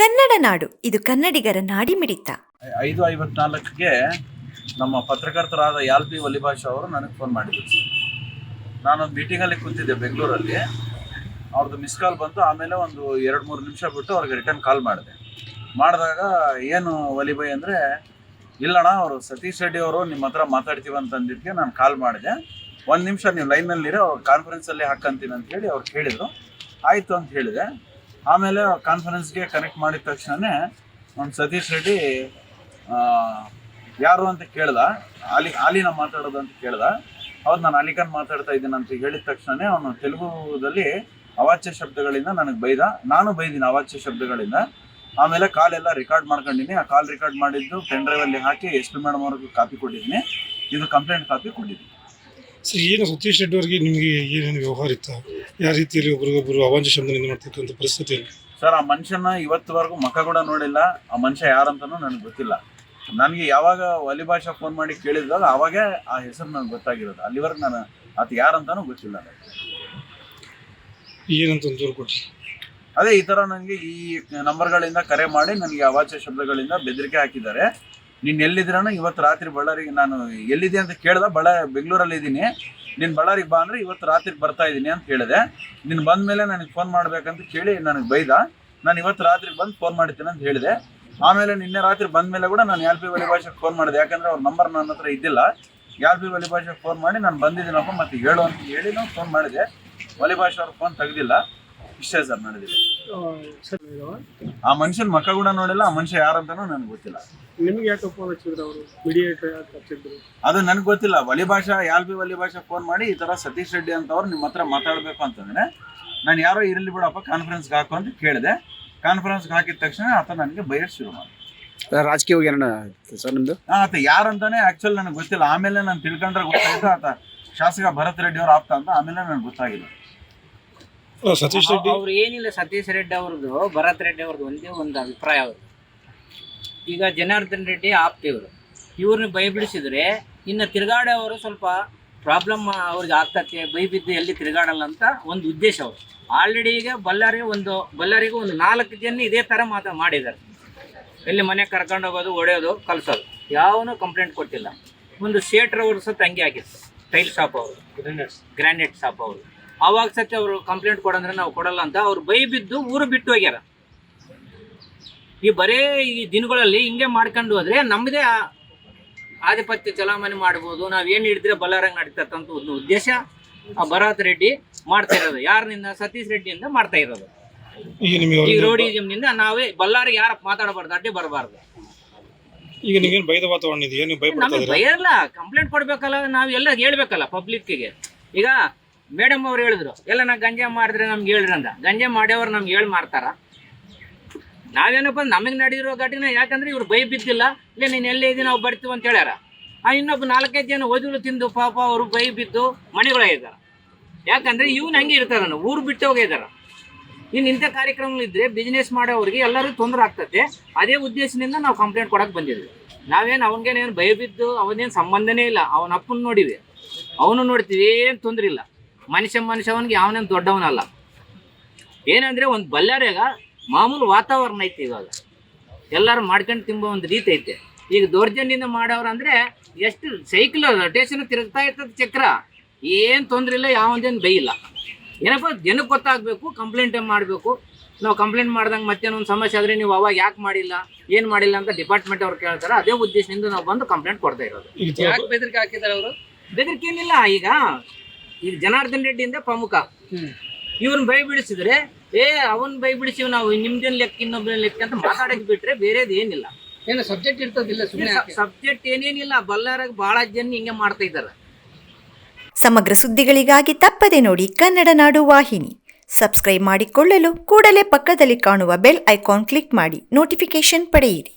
ಕನ್ನಡ ನಾಡು. ಇದು ಕನ್ನಡಿಗರ ನಾಡಿ ಮಿಡಿತ ಐದು ಐವತ್ನಾಲ್ಕಕ್ಕೆ ನಮ್ಮ ಪತ್ರಕರ್ತರಾದ ಯಾಲ್ಪಿ ವಲಿಭಾಷ್ ಅವರು ನನಗೆ ಫೋನ್ ಮಾಡಿದ್ರು. ನಾನು ನಾನೊಂದು ಮೀಟಿಂಗಲ್ಲಿ ಕೂತಿದ್ದೆ ಬೆಂಗಳೂರಲ್ಲಿ. ಅವ್ರದ್ದು ಮಿಸ್ ಕಾಲ್ ಬಂತು. ಆಮೇಲೆ ಒಂದು ಎರಡು ಮೂರು ನಿಮಿಷ ಬಿಟ್ಟು ಅವ್ರಿಗೆ ರಿಟರ್ನ್ ಕಾಲ್ ಮಾಡಿದೆ. ಮಾಡಿದಾಗ ಏನು ವಲಿಭಾಯ್ ಅಂದರೆ, ಇಲ್ಲಣ್ಣ, ಅವರು ಸತೀಶ್ ರೆಡ್ಡಿ ಅವರು ನಿಮ್ಮ ಹತ್ರ ಮಾತಾಡ್ತೀವಿ ಅಂತ ಅಂದಿದ್ದಕ್ಕೆ ನಾನು ಕಾಲ್ ಮಾಡಿದೆ. ಒಂದು ನಿಮಿಷ ನೀವು ಲೈನಲ್ಲಿರೋ ಅವ್ರು ಕಾನ್ಫರೆನ್ಸಲ್ಲಿ ಹಾಕಂತೀನಿ ಅಂತ ಹೇಳಿ ಅವ್ರು ಕೇಳಿದರು. ಆಯಿತು ಅಂತ ಹೇಳಿದೆ. ಆಮೇಲೆ ಕಾನ್ಫರೆನ್ಸ್ಗೆ ಕನೆಕ್ಟ್ ಮಾಡಿದ ತಕ್ಷಣನೇ ಒಂದು ಸತೀಶ್ ರೆಡ್ಡಿ ಯಾರು ಅಂತ ಕೇಳ್ದ, ಆಲಿ, ಆಲಿನ ಮಾತಾಡೋದು ಅಂತ ಕೇಳ್ದ. ಹೌದು, ನಾನು ಅಲಿಖಾನ್ ಮಾತಾಡ್ತಾ ಇದ್ದೀನಿ ಅಂತ ಹೇಳಿದ ತಕ್ಷಣನೇ ಅವನು ತೆಲುಗುದಲ್ಲಿ ಅವಾಚ್ಯ ಶಬ್ದಗಳಿಂದ ನನಗೆ ಬೈದ. ನಾನು ಬೈದಿನಿ ಅವಾಚ್ಯ ಶಬ್ದಗಳಿಂದ. ಆಮೇಲೆ ಕಾಲ್ ಎಲ್ಲ ರೆಕಾರ್ಡ್ ಮಾಡ್ಕೊಂಡಿನಿ. ಆ ಕಾಲ್ ರೆಕಾರ್ಡ್ ಮಾಡಿದ್ದು ಪೆನ್ ಡ್ರೈವಲ್ಲಿ ಹಾಕಿ ಎಸ್ ಪಿ ಮೇಡಮ್ ಅವ್ರಿಗೆ ಕಾಪಿ ಕೊಟ್ಟಿದ್ದೀನಿ. ಇದು ಕಂಪ್ಲೇಂಟ್ ಕಾಪಿ ಕೊಟ್ಟಿದ್ದೀನಿ. ಸರ್ ಏನು ಸತೀಶ್ ರೆಡ್ಡಿ ಅವರಿಗೆ ನಿಮಗೆ ಏನೇನು ವ್ಯವಹಾರ ಇತ್ತು? ಯಾವ ರೀತಿಯಲ್ಲಿ ಒಬ್ರಿಗೊಬ್ಬರು ಅವಾಂಶ ಶಬ್ದದಿಂದ ಮಾಡ್ತಕ್ಕಂಥ ಪರಿಸ್ಥಿತಿ ಸರ್ ಆ ಮನುಷ್ಯನ ಇವತ್ತುವರೆಗೂ ಮುಖ ಕೂಡ ನೋಡಿಲ್ಲ. ಆ ಮನುಷ್ಯ ಯಾರಂತನೂ ನನಗೆ ಗೊತ್ತಿಲ್ಲ. ನನಗೆ ಯಾವಾಗ ವಲಿಭಾಷಾ ಫೋನ್ ಮಾಡಿ ಕೇಳಿದಾಗ ಅವಾಗೇ ಆ ಹೆಸರು ನನಗೆ ಗೊತ್ತಾಗಿರೋದು. ಅಲ್ಲಿವರೆಗೆ ನಾನು ಅದು ಯಾರಂತನೂ ಗೊತ್ತಿಲ್ಲ. ಏನಂತ ಒಂದು ದೂರು ಕೊಟ್ಟರು ಅದೇ ಈ ಥರ ನನಗೆ ಈ ನಂಬರ್ಗಳಿಂದ ಕರೆ ಮಾಡಿ ನನಗೆ ಅವಾಚ್ಯ ಶಬ್ದಗಳಿಂದ ಬೆದರಿಕೆ ಹಾಕಿದ್ದಾರೆ. ನೀನು ಎಲ್ಲಿದ್ರೂ ಇವತ್ತು ರಾತ್ರಿ ಬಳ್ಳಾರಿಗೆ ನಾನು ಎಲ್ಲಿದೆ ಅಂತ ಕೇಳ್ದೆ ಬಳ್ಳಾರಿ ಬೆಂಗಳೂರಲ್ಲಿ ಇದ್ದೀನಿ. ನೀನು ಬಳ್ಳಾರಿಗೆ ಬಾ ಅಂದರೆ ಇವತ್ತು ರಾತ್ರಿ ಬರ್ತಾ ಇದ್ದೀನಿ ಅಂತ ಹೇಳಿದೆ. ನೀನು ಬಂದ ಮೇಲೆ ನನಗೆ ಫೋನ್ ಮಾಡ್ಬೇಕಂತ ಕೇಳಿ ನನಗೆ ಬೈದ. ನಾನು ಇವತ್ತು ರಾತ್ರಿ ಬಂದು ಫೋನ್ ಮಾಡ್ತೀನಿ ಅಂತ ಹೇಳಿದೆ. ಆಮೇಲೆ ನಿನ್ನೆ ರಾತ್ರಿ ಬಂದ ಮೇಲೆ ಕೂಡ ನಾನು ಯಾಲ್ಪಿ ವಲಿ ಭಾಷೆಗೆ ಫೋನ್ ಮಾಡಿದೆ. ಯಾಕಂದರೆ ಅವ್ರ ನಂಬರ್ ನನ್ನ ಹತ್ರ ಇದ್ದಿಲ್ಲ. ಯಾಲ್ಪಿ ವಲಿ ಭಾಷೆಗೆ ಫೋನ್ ಮಾಡಿ ನಾನು ಬಂದಿದ್ದೀನಪ್ಪ ಮತ್ತೆ ಹೇಳು ಅಂತ ಹೇಳಿ ನಾವು ಫೋನ್ ಮಾಡಿದೆ. ವಲಿ ಭಾಷೆ ಅವ್ರ ಫೋನ್ ತೆಗ್ದಿಲ್ಲ. ಇಷ್ಟೇ ಸರ್ ನಡೆದಿದೆ. ಆ ಮನುಷ್ಯನ ಮಕ್ಕ ಕೂಡ ನೋಡಿಲ್ಲ ಆ ಮನುಷ್ಯ ಯಾರಂತನೂ ನನಗೆ ಗೊತ್ತಿಲ್ಲ. ನಿಮ್ಗೆ ಯಾಕೆ ಫೋನ್ ಹಚ್ಚಿದ್ರು ಅವರು? ಮೀಡಿಯೇಟರ್ ಯಾಕೆ ಹಚ್ಚಿದ್ರು? ಅದು ನನಗೆ ಗೊತ್ತಿಲ್ಲ. ವಲಿ ಭಾಷಾ ಯಾಲ್ಬಿ ವಲಿ ಭಾಷಾ ಫೋನ್ ಮಾಡಿ ಈ ತರ ಸತೀಶ್ ರೆಡ್ಡಿ ಅಂತವ್ರು ನಿಮ್ಮ ಹತ್ರ ಮಾತಾಡಬೇಕು ಅಂತಂದ್ರೆ ನಾನು ಯಾರೋ ಇರಲಿ ಬಿಡಪ್ಪ ಕಾನ್ಫರೆನ್ಸ್ಗೆ ಹಾಕು ಅಂತ ಕೇಳಿದೆ. ಕಾನ್ಫರೆನ್ಸ್ಗೆ ಹಾಕಿದ ತಕ್ಷಣ ಆತ ನನಗೆ ಬಯಸ್ ಶುರು ಮಾಡಿ ರಾಜಕೀಯವಾಗಿ ಏನಾರ ಸರ್ ನಿಮ್ದು? ಆತ ಯಾರಂತಾನೆ ಆಕ್ಚುಲ್ ನನಗೆ ಗೊತ್ತಿಲ್ಲ. ಆಮೇಲೆ ನಾನು ತಿಳ್ಕೊಂಡ್ರೆ ಗೊತ್ತಾಯ್ತು ಆತ ಶಾಸಕ ಭರತ್ ರೆಡ್ಡಿ ಅವ್ರು ಆಪ್ತ ಅಂತ ಆಮೇಲೆ ನನಗೆ ಗೊತ್ತಾಗಿಲ್ಲ ಸತೀಶ್ ರೆಡ್ಡಿ ಅವ್ರು ಏನಿಲ್ಲ ಸತೀಶ್ ರೆಡ್ಡಿ ಅವ್ರದ್ದು ಭರತ್ ರೆಡ್ಡಿ ಅವ್ರದ್ದು ಒಂದೇ ಒಂದು ಅಭಿಪ್ರಾಯ ಅವರು ಈಗ ಜನಾರ್ದನ್ ರೆಡ್ಡಿ ಆಪ್ತಿ ಇವರು ಇವ್ರನ್ನ ಬೈಬಿಡಿಸಿದ್ರೆ ಇನ್ನು ತಿರುಗಾಡೋವರು ಸ್ವಲ್ಪ ಪ್ರಾಬ್ಲಮ್ ಅವ್ರಿಗೆ ಆಗ್ತತೆ ಬೈಬಿದ್ದು ಎಲ್ಲಿ ತಿರುಗಾಡಲ್ಲ ಅಂತ ಒಂದು ಉದ್ದೇಶ ಅವರು. ಆಲ್ರೆಡಿ ಈಗ ಬಳ್ಳಾರಿಗೆ ಒಂದು ಬಳ್ಳಾರಿಗೆ ಒಂದು ನಾಲ್ಕು ಜನ ಇದೇ ಥರ ಮಾತಾ ಮಾಡಿದ್ದಾರೆ. ಎಲ್ಲಿ ಮನೆ ಕರ್ಕೊಂಡು ಹೋಗೋದು ಒಡೆಯೋದು ಕಲಿಸೋದು. ಯಾವನು ಕಂಪ್ಲೇಂಟ್ ಕೊಟ್ಟಿಲ್ಲ. ಒಂದು ಸೇಟ್ರ್ ಅವ್ರ ಸತ್ ಹಂಗೆ ಆಗಿತ್ತು ಟೈಲ್ ಶಾಪ್ ಅವರು. ಗ್ರಾನೈಟ್ ಶಾಪ್ ಅವರು. ಅವಾಗ ಸತ್ಯ ಅವರು ಕಂಪ್ಲೇಂಟ್ ಕೊಡಂದ್ರೆ ನಾವು ಕೊಡಲ್ಲ ಅಂತ ಅವ್ರು ಬೈ ಬಿದ್ದು ಊರು ಬಿಟ್ಟು ಹೋಗ್ಯಾರ. ಈ ಬರೇ ಈ ದಿನಗಳಲ್ಲಿ ಹಿಂಗೆ ಮಾಡ್ಕೊಂಡು ಹೋದ್ರೆ ನಮ್ಮದೇ ಆಧಿಪತ್ಯ ಚಲಾವಣೆ ಮಾಡ್ಬೋದು. ನಾವು ಏನು ಹಿಡಿದ್ರೆ ಬಲ್ಲಾರಂಗ್ ನಡೀತಕ್ಕಂಥ ಒಂದು ಉದ್ದೇಶ ಆ ಭರತ್ ರೆಡ್ಡಿ ಮಾಡ್ತಾ ಇರೋದು. ಯಾರನಿಂದ? ಸತೀಶ್ ರೆಡ್ಡಿಯಿಂದ ಮಾಡ್ತಾ ಇರೋದು. ಈಗ ನಿಮಗೆ ಈ ರೋಡಿಸಮ್ನಿಂದ ನಾವೇ ಬಲ್ಲಾರಿ ಯಾರ ಮಾತಾಡಬಾರ್ದು ಅಡ್ಡಿ ಬರಬಾರ್ದು. ಈಗ ನೀವೇನು ಭಯದ ವಾತಾವರಣ ಇದೆಯಾ? ನೀವು ಭಯಪಡ್ತಾ ನಮಗೆ ಇದ್ದೀರಾ? ಭಯ ಇಲ್ಲ. ಕಂಪ್ಲೇಂಟ್ ಕೊಡ್ಬೇಕಲ್ಲ ನಾವು ಎಲ್ಲ ಹೇಳ್ಬೇಕಲ್ಲ ಪಬ್ಲಿಕ್ಕಿಗೆ ಈಗ ಮೇಡಮ್ ಅವ್ರು ಹೇಳಿದ್ರು ಎಲ್ಲ ನಾ ಗಂಜಾ ಮಾಡಿದ್ರೆ ನಮ್ಗೆ ಹೇಳ್ರಿ ಅಂದ. ಗಂಜಾ ಮಾಡ್ಯವ್ರು ನಮ್ಗೆ ಹೇಳಿ ಮಾಡ್ತಾರ ನಾವೇನಪ್ಪ ನಮಗೆ ನಡೆದಿರೋ ಘಟನೆ ಯಾಕಂದ್ರೆ ಇವ್ರು ಬೈ ಬಿದ್ದಿಲ್ಲ. ಇಲ್ಲ ನೀನು ಎಲ್ಲೇ ಇದ್ದೀನಿ ನಾವು ಬರ್ತೀವಿ ಅಂತ ಹೇಳ್ಯಾರ. ಆ ಇನ್ನೊಬ್ಬ ನಾಲ್ಕೈದು ಜನ ಓದಿಗಳು ತಿಂದು ಪಾಪ ಅವರು ಬೈ ಬಿದ್ದು ಮನೆಗಳಿದ್ದಾರ ಯಾಕಂದ್ರೆ ಇವ್ನು ಹಂಗೆ ಇರ್ತಾರ ಊರು ಬಿಟ್ಟು ಹೋಗಿದ್ದಾರೆ ಇನ್ನು ಇಂಥ ಕಾರ್ಯಕ್ರಮಗಳಿದ್ರೆ ಬಿಸ್ನೆಸ್ ಮಾಡೋವ್ರಿಗೆ ಎಲ್ಲರೂ ತೊಂದರೆ ಆಗ್ತದೆ. ಅದೇ ಉದ್ದೇಶದಿಂದ ನಾವು ಕಂಪ್ಲೇಂಟ್ ಕೊಡಕ್ಕೆ ಬಂದಿದ್ವಿ. ನಾವೇನು ಅವನಿಗೇನೇನು ಭಯ ಬಿದ್ದು ಅವನೇನು ಸಂಬಂಧನೇ ಇಲ್ಲ. ಅವನ ಅಪ್ಪನ ನೋಡಿವಿ. ಅವನು ನೋಡ್ತೀವಿ, ಏನು ತೊಂದರೆ ಇಲ್ಲ. ಮನುಷ್ಯ ಮನುಷ್ಯ ಅವನಿಗೆ, ಯಾವನೇನು ದೊಡ್ಡವನಲ್ಲ. ಏನಂದರೆ ಒಂದು ಬಳ್ಳಾರ್ಯಾಗ ಮಾಮೂಲು ವಾತಾವರಣ ಐತೆ ಇವಾಗ. ಎಲ್ಲರೂ ಮಾಡ್ಕೊಂಡು ತಿಂಬೋ ಒಂದು ರೀತಿ ಐತೆ. ಈಗ ದೌರ್ಜನ್ಯದಿಂದ ಮಾಡೋರು ಅಂದರೆ ಎಷ್ಟು ಸೈಕಲ್ ರೊಟೇಷನ್ ತಿರುಗ್ತಾ ಇರ್ತದೆ ಚಕ್ರ. ಏನು ತೊಂದರೆ ಇಲ್ಲ ಯಾವೊಂದೇನು ಬೈಯಿಲ್ಲ. ಏನಪ್ಪ ಜನಕ್ಕೆ ಗೊತ್ತಾಗಬೇಕು ಕಂಪ್ಲೇಂಟ್ ಮಾಡಬೇಕು. ನಾವು ಕಂಪ್ಲೇಂಟ್ ಮಾಡ್ದಂಗೆ ಮತ್ತೇನೊಂದು ಸಮಸ್ಯೆ ಆದರೆ ನೀವು ಅವಾಗ ಯಾಕೆ ಮಾಡಿಲ್ಲ ಏನು ಮಾಡಿಲ್ಲ ಅಂತ ಡಿಪಾರ್ಟ್ಮೆಂಟ್ ಅವ್ರು ಕೇಳ್ತಾರೆ. ಅದೇ ಉದ್ದೇಶದಿಂದ ನಾವು ಬಂದು ಕಂಪ್ಲೇಂಟ್ ಕೊಡ್ತಾ ಇರೋದು. ಯಾಕೆ ಬೆದರಿಕೆ ಹಾಕಿದ್ದಾರೆ ಅವರು? ಬೆದರಿಕೆ ಏನಿಲ್ಲ ಈಗ ಈಗ ಜನಾರ್ದನ್ ರೆಡ್ಡಿಯಿಂದ ಪ್ರಮುಖ. ಇವ್ರನ್ನ ಬೈ ಬಿಡಿಸಿದ್ರೆ ಏ ಅವನ್ ಬೈ ಬಿಡಿಸಿವ್ ನಾವು ನಿಮ್ದೇನ್ ಲೆಕ್ಕ ಇನ್ನೊಬ್ಬನ ಲೆಕ್ಕ ಅಂತ ಮಾತಾಡಕ್ ಬಿಟ್ರೆ ಬೇರೆದ್ ಏನಿಲ್ಲ. ಏನು ಸಬ್ಜೆಕ್ಟ್ ಇರ್ತದಿಲ್ಲ ಸುಮ್ಮನೆ ಸಬ್ಜೆಕ್ಟ್ ಏನೇನಿಲ್ಲ ಬಲ್ಲಾರಾಗ ಬಹಳ ಜನ ಹಿಂಗೆ ಮಾಡ್ತಾ ಇದ್ದಾರೆ ಸಮಗ್ರ ಸುದ್ದಿಗಳಿಗಾಗಿ ತಪ್ಪದೆ ನೋಡಿ ಕನ್ನಡ ನಾಡು ವಾಹಿನಿ. ಸಬ್ಸ್ಕ್ರೈಬ್ ಮಾಡಿಕೊಳ್ಳಲು ಕೂಡಲೇ ಪಕ್ಕದಲ್ಲಿ ಕಾಣುವ ಬೆಲ್ ಐಕಾನ್ ಕ್ಲಿಕ್ ಮಾಡಿ ನೋಟಿಫಿಕೇಶನ್ ಪಡೆಯಿರಿ.